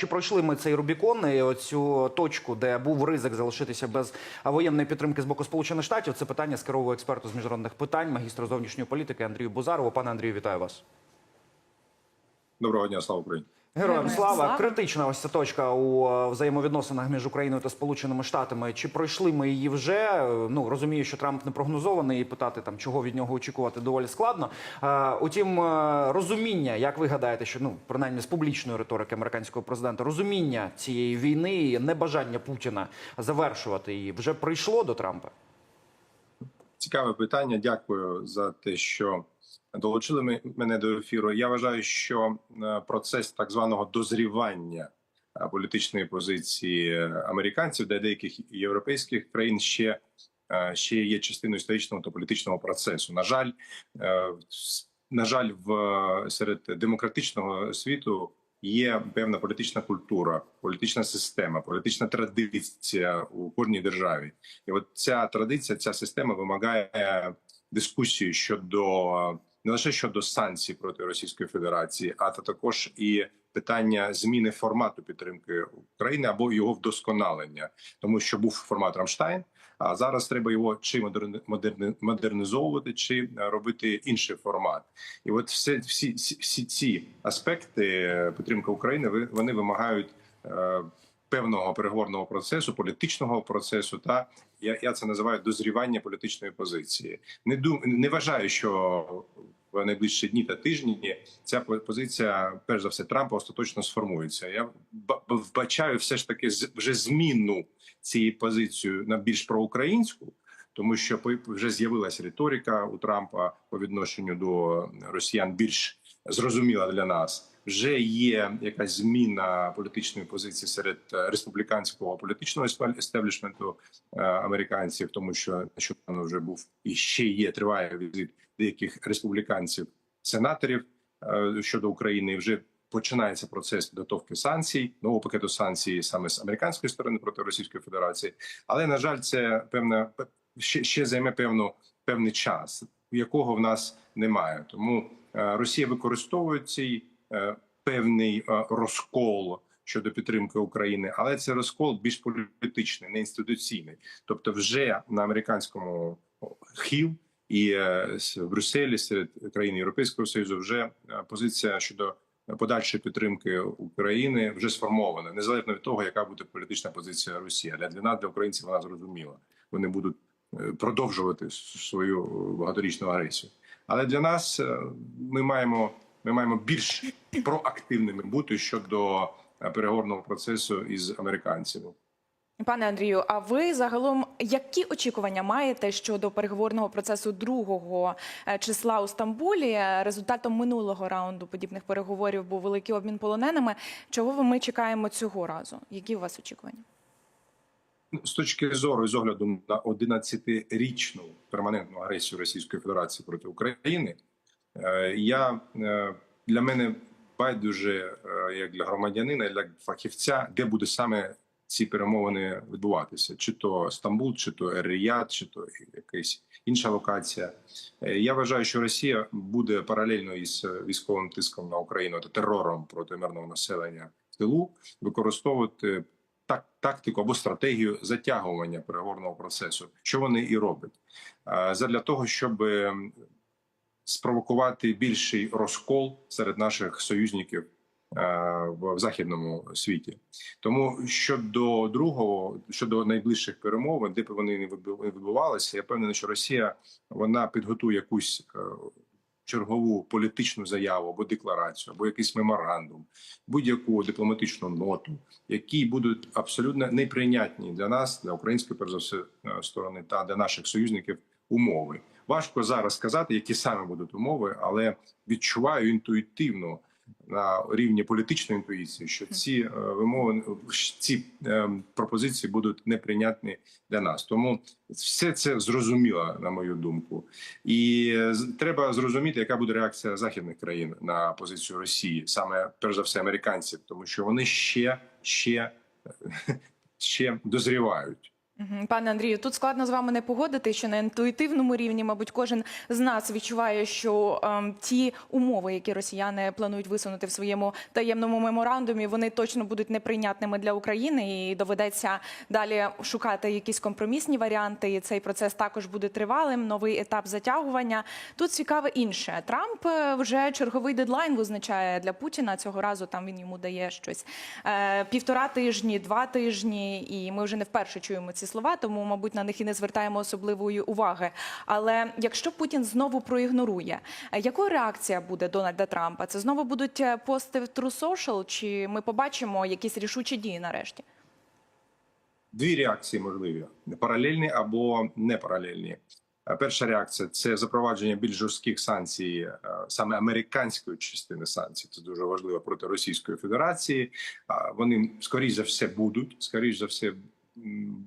Чи пройшли ми цей Рубікон і оцю точку, де був ризик залишитися без воєнної підтримки з боку Сполучених Штатів? Це питання скерового експерту з міжнародних питань, магістру зовнішньої політики Андрію Бузарову. Пане Андрію, вітаю вас. Доброго дня, слава Україні. Героям слава слава. критична ось ця точка у е, взаємовідносинах між Україною та Сполученими Штатами. Чи пройшли ми її вже? Е, Ну розумію, що Трамп не прогнозований і питати там, чого від нього очікувати, доволі складно. Е, Утім, розуміння, як ви гадаєте, що ну принаймні з публічної риторики американського президента, розуміння цієї війни, і небажання Путіна завершувати її вже прийшло до Трампа. Цікаве питання. Дякую за те, що долучили мене до ефіру. Я вважаю, що е, процес так званого дозрівання е, політичної позиції американців, де деяких європейських країн ще, е, ще є частиною історичного та політичного процесу. На жаль, на жаль, в серед демократичного світу. Є певна політична культура, політична система, політична традиція у кожній державі, і от ця традиція, ця система вимагає дискусії щодо не лише щодо санкцій проти Російської Федерації, а та також і питання зміни формату підтримки України або його вдосконалення, тому що був формат Рамштайн. А зараз треба його чи модернізовувати, чи е, робити інший формат. І от все всі, всі, ці аспекти е, підтримки України вони вимагають е, певного переговорного процесу, політичного процесу, та я, я це називаю дозрівання політичної позиції. Не дум, не вважаю, що в найближчі дні та тижні ця позиція, перш за все, Трампа остаточно сформується. Я вбачаю все ж таки вже зміну цієї позиції на більш проукраїнську. Тому що вже з'явилася риторика у Трампа по відношенню до росіян більш зрозуміла для нас. Вже є якась зміна політичної позиції серед е, республіканського політичного естеблішменту е, американців, тому що нещодавно вже був і ще є триває візит деяких республіканців сенаторів е, щодо України. Вже починається процес підготовки санкцій, нового пакету санкцій саме з американської сторони проти Російської Федерації. Але на жаль, це певна ще, ще займе певну певний час, якого в нас немає. Тому Росія використовує е, певний е, розкол щодо підтримки України, але це розкол більш політичний, не інституційний. Тобто, вже на американському хіл і е, в Брюсселі серед країн Європейського союзу вже е, позиція щодо подальшої підтримки України вже сформована, незалежно від того, яка буде політична позиція Росії. Для для нас, для українців, вона зрозуміла. Вони будуть е, продовжувати свою багаторічну агресію. Але для нас е, ми маємо ми маємо більш проактивними бути щодо е, переговорного процесу із американцями. Пане Андрію, а ви загалом які очікування маєте щодо переговорного процесу другого е, числа у Стамбулі? Е, Результатом минулого раунду подібних переговорів був великий обмін полоненими. Чого ми чекаємо цього разу? Які у вас очікування? Ну, З точки зору і з огляду на 11-річну перманентну агресію Російської Федерації проти України, я е, для мене байдуже е, як для громадянина, як для фахівця, де буде саме ці перемовини відбуватися, чи то Стамбул, чи то Ер-Рияд, чи то якась інша локація. Е, Я вважаю, що Росія буде паралельно із е, військовим тиском на Україну та терором проти мирного населення в тилу використовувати так, тактику або стратегію затягування переговорного процесу, що вони і роблять, Е, задля того, щоб спровокувати більший розкол серед наших союзників е, в західному світі. Тому щодо другого, щодо найближчих перемовин, де б вони не відбу- відбувалися, я певний, що Росія вона підготує якусь е, чергову політичну заяву або декларацію, або якийсь меморандум, будь-яку дипломатичну ноту, які будуть абсолютно неприйнятні для нас, для української перш за все е, сторони та для наших союзників умови. Важко зараз сказати, які саме будуть умови, але відчуваю інтуїтивно на рівні політичної інтуїції, що ці е, вимови, ці е, пропозиції будуть неприйнятні для нас. Тому все це зрозуміло, на мою думку, і е, треба зрозуміти, яка буде реакція західних країн на позицію Росії, саме перш за все американців, тому що вони ще ще, ще дозрівають. Пане Андрію, тут складно з вами не погодити, що на інтуїтивному рівні, мабуть, кожен з нас відчуває, що ем, ті умови, які росіяни планують висунути в своєму таємному меморандумі, вони точно будуть неприйнятними для України, і доведеться далі шукати якісь компромісні варіанти. І цей процес також буде тривалим. Новий етап затягування. Тут цікаве інше. Трамп е, вже черговий дедлайн визначає для Путіна. Цього разу там він йому дає щось е, півтора тижні, два тижні, і ми вже не вперше чуємо ці слова, тому, мабуть, на них і не звертаємо особливої уваги. Але якщо Путін знову проігнорує, е, якою реакція буде Дональда Трампа? Це знову будуть е, пости в True Social, чи ми побачимо якісь рішучі дії нарешті? Дві реакції можливі: паралельні або не паралельні. Е, Перша реакція це запровадження більш жорстких санкцій, саме американської частини санкцій. Це дуже важливо проти Російської Федерації. Вони скоріш за все будуть, скоріш за все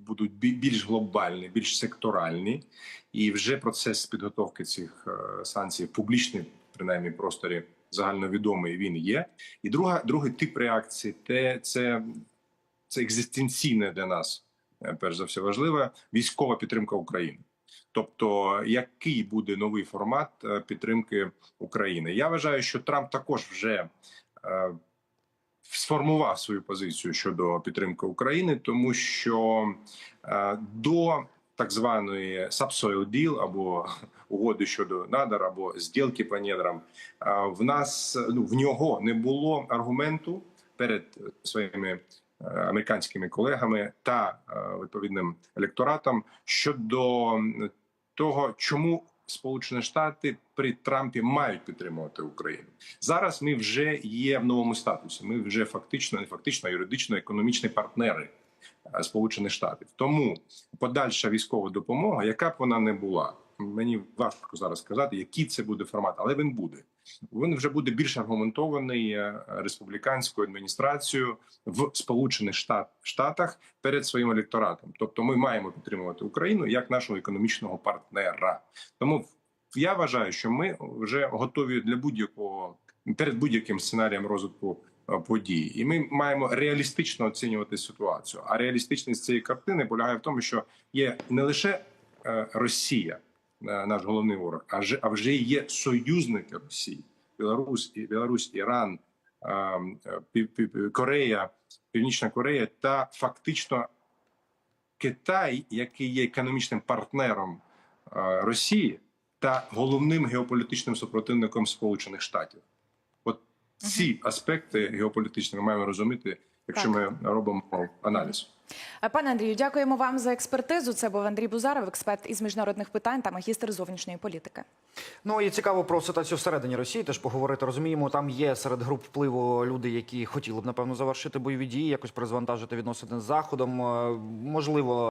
будуть більш глобальні, більш секторальні, і вже процес підготовки цих е, санкцій в публічній, принаймні, просторі загальновідомий він є. І друга, другий тип реакції те це це екзистенційне для нас, е, перш за все, важливе військова підтримка України. Тобто, який буде новий формат е, підтримки України? Я вважаю, що Трамп також вже сформував свою позицію щодо підтримки України, тому що е, до так званої subsoil deal або угоди щодо надар, або зділки по недрам, е, в нас ну в нього не було аргументу перед своїми е, американськими колегами та відповідним електоратом щодо того, чому Сполучені Штати при Трампі мають підтримувати Україну. Зараз ми вже є в новому статусі. Ми вже фактично, не фактично, а юридично економічні партнери е, Сполучених Штатів. Тому подальша військова допомога, яка б вона не була, мені важко зараз сказати, який це буде формат, але він буде. Він вже буде більш аргументований е, республіканською адміністрацією в Сполучених Штат, Штатах перед своїм електоратом. Тобто, ми маємо підтримувати Україну як нашого економічного партнера. Тому я вважаю, що ми вже готові для будь-якого перед будь-яким сценарієм розвитку е, подій, і ми маємо реалістично оцінювати ситуацію. А реалістичність цієї картини полягає в тому, що є не лише е, Росія, наш головний ворог, а вже а вже є союзники Росії: Білорусь, Білорусь, Іран, е, е, Корея, Північна Корея та фактично Китай, який є економічним партнером е, Росії та головним геополітичним супротивником Сполучених Штатів. От ці аспекти геополітичні ми маємо розуміти, якщо Так. ми робимо аналіз. Е, Пане Андрію, дякуємо вам за експертизу. Це був Андрій Бузаров, експерт із міжнародних питань та магістр зовнішньої політики. Ну і цікаво про ситуацію всередині Росії теж поговорити. Розуміємо, там є серед груп впливу люди, які хотіли б напевно завершити бойові дії, якось призвантажити відносини з заходом. Е, Можливо,